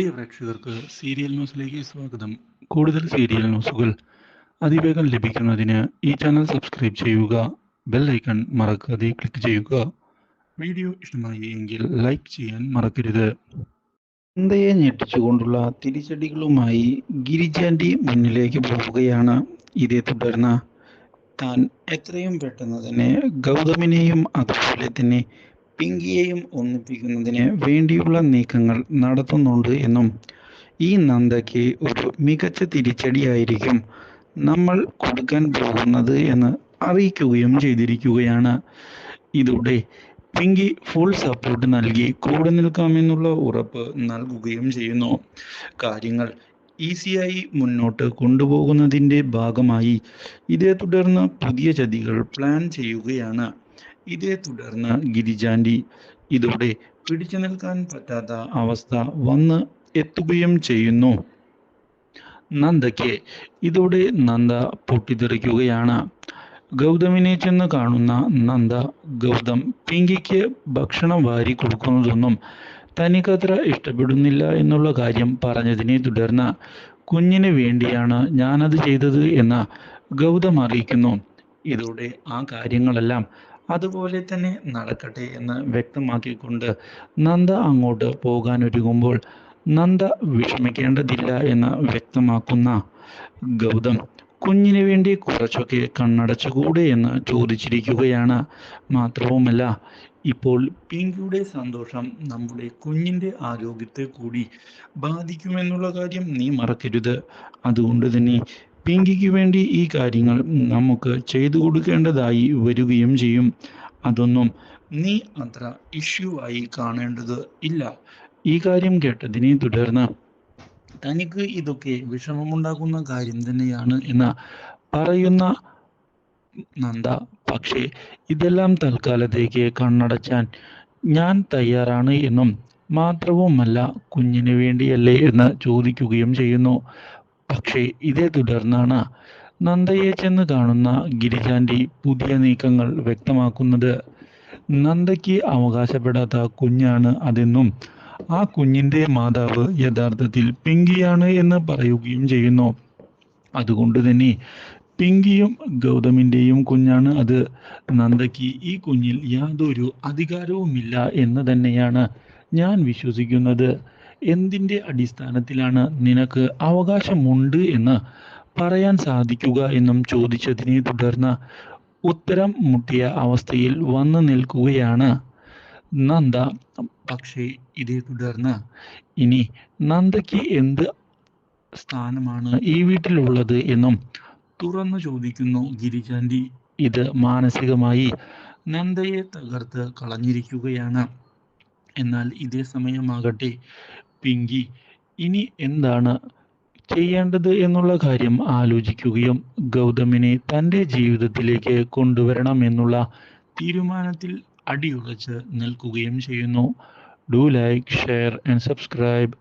പ്രിയ പ്രേക്ഷകർക്ക് സീരിയൽ ന്യൂസിലേക്ക് സ്വാഗതം. കൂടുതൽ സീരിയൽ ന്യൂസുകൾ അതിവേഗം ലഭിക്കുന്നതിന് ഈ ചാനൽ സബ്സ്ക്രൈബ് ചെയ്യുക ബെൽ ഐക്കൺ മറക്കാതെ ക്ലിക്ക് ചെയ്യുക. വീഡിയോ ഇഷ്ടമായി എങ്കിൽ ലൈക്ക് ചെയ്യാൻ മറക്കരുത്. ചിന്തയെ ഞെട്ടിച്ചുകൊണ്ടുള്ള തിരിച്ചടികളുമായി ഗിരിജാന്റെ മുന്നിലേക്ക് പോവുകയാണ്. ഇതേ തുടർന്ന് താൻ എത്രയും പെട്ടെന്ന് തന്നെ ഗൗതമിനെയും അതുപോലെ തന്നെ പിങ്കിയെയും ഒന്നിപ്പിക്കുന്നതിന് വേണ്ടിയുള്ള നീക്കങ്ങൾ നടത്തുന്നുണ്ട് എന്നും ഈ നന്ദയ്ക്ക് ഒരു മികച്ച തിരിച്ചടിയായിരിക്കും നമ്മൾ കൊടുക്കാൻ പോകുന്നത് എന്ന് അറിയിക്കുകയും ചെയ്തിരിക്കുകയാണ്. ഇതോടെ പിങ്കി ഫുൾ സപ്പോർട്ട് നൽകി കൂടെ നിൽക്കാമെന്നുള്ള ഉറപ്പ് നൽകുകയും ചെയ്യുന്നു. കാര്യങ്ങൾ ഈസിയായി മുന്നോട്ട് കൊണ്ടുപോകുന്നതിന്റെ ഭാഗമായി ഇതേ തുടർന്ന് പുതിയ ചതികൾ പ്ലാൻ ചെയ്യുകയാണ്. ഇതേ തുടർന്ന് ഗിരിജാണ്ടി ഇതോടെ പിടിച്ചു നിൽക്കാൻ പറ്റാത്ത അവസ്ഥ വന്ന് എത്തുകയും ചെയ്യുന്നു. നന്ദയ്ക്ക് ഇതോടെ നന്ദ പൊട്ടിത്തെറിക്കുകയാണ്. ഗൗതമിനെ ചെന്ന് കാണുന്ന നന്ദ ഗൗതം പിങ്കിക്ക് ഭക്ഷണം വാരി കൊടുക്കുന്നതൊന്നും തനിക്കത്ര ഇഷ്ടപ്പെടുന്നില്ല എന്നുള്ള കാര്യം പറഞ്ഞതിനെ തുടർന്ന് കുഞ്ഞിന് വേണ്ടിയാണ് ഞാനത് ചെയ്തത് എന്ന് ഗൗതം അറിയിക്കുന്നു. ഇതോടെ ആ കാര്യങ്ങളെല്ലാം അതുപോലെ തന്നെ നടക്കട്ടെ എന്ന് വ്യക്തമാക്കിക്കൊണ്ട് നന്ദ അങ്ങോട്ട് പോകാൻ ഒരുങ്ങുമ്പോൾ നന്ദ വിഷമിക്കേണ്ടതില്ല എന്ന് വ്യക്തമാക്കുന്ന ഗൗതം കുഞ്ഞിന് വേണ്ടി കുറച്ചൊക്കെ കണ്ണടച്ചുകൂടെ എന്ന് ചോദിച്ചിരിക്കുകയാണ്. മാത്രവുമല്ല ഇപ്പോൾ പിങ്കിയുടെ സന്തോഷം നമ്മുടെ കുഞ്ഞിന്റെ ആരോഗ്യത്തെ കൂടി ബാധിക്കുമെന്നുള്ള കാര്യം നീ മറക്കരുത്. അതുകൊണ്ട് തന്നെ പിങ്കിക്ക് വേണ്ടി ഈ കാര്യങ്ങൾ നമുക്ക് ചെയ്തു കൊടുക്കേണ്ടതായി വരികയും ചെയ്യും. അതൊന്നും നീ അത്ര ഇഷ്യൂ ആയി കാണേണ്ടത് ഇല്ല. ഈ കാര്യം കേട്ടതിനെ തുടർന്ന് തനിക്ക് ഇതൊക്കെ വിഷമമുണ്ടാക്കുന്ന കാര്യം തന്നെയാണ് എന്ന് പറയുന്ന നന്ദ. പക്ഷേ ഇതെല്ലാം തൽക്കാലത്തേക്ക് കണ്ണടച്ചാൻ ഞാൻ തയ്യാറാണ് എന്നും മാത്രവുമല്ല കുഞ്ഞിന് വേണ്ടിയല്ലേ എന്ന് ചോദിക്കുകയും ചെയ്യുന്നു. പക്ഷേ ഇതേ തുടർന്നാണ് നന്ദയെ ചെന്ന് കാണുന്ന ഗിരിജാന്റി പുതിയ നീക്കങ്ങൾ വ്യക്തമാക്കുന്നത്. നന്ദയ്ക്ക് അവകാശപ്പെടാത്ത കുഞ്ഞാണ് അതെന്നും ആ കുഞ്ഞിന്റെ മാതാവ് യഥാർത്ഥത്തിൽ പിങ്കിയാണ് എന്ന് പറയുകയും ചെയ്യുന്നു. അതുകൊണ്ട് തന്നെ പിങ്കിയും ഗൗതമിന്റെയും കുഞ്ഞാണ് അത്. നന്ദയ്ക്ക് ഈ കുഞ്ഞിൽ യാതൊരു അധികാരവുമില്ല എന്ന് തന്നെയാണ് ഞാൻ വിശ്വസിക്കുന്നത്. എന്തിന്റെ അടിസ്ഥാനത്തിലാണ് നിനക്ക് അവകാശമുണ്ട് എന്ന് പറയാൻ സാധിക്കുക എന്നും ചോദിച്ചതിനെ തുടർന്ന് ഉത്തരം മുട്ടിയ അവസ്ഥയിൽ വന്നു നിൽക്കുകയാണ് നന്ദ. പക്ഷേ ഇതേ തുടർന്ന് ഇനി നന്ദയ്ക്ക് എന്ത് സ്ഥാനമാണ് ഈ വീട്ടിലുള്ളത് എന്നും തുറന്നു ചോദിക്കുന്നു ഗിരിജാൻഡി. ഇത് മാനസികമായി നന്ദയെ തകർത്ത് കളഞ്ഞിരിക്കുകയാണ്. എന്നാൽ ഇതേ സമയമാകട്ടെ പിങ്കി. ഇനി എന്താണ് ചെയ്യേണ്ടത് എന്നുള്ള കാര്യം ആലോചിക്കുകയും ഗൗതമിനെ തന്റെ ജീവിതത്തിലേക്ക് കൊണ്ടുവരണം എന്നുള്ള തീരുമാനത്തിൽ അടിയുറച്ച് നിൽക്കുകയും ചെയ്യുന്നു. Do like share and subscribe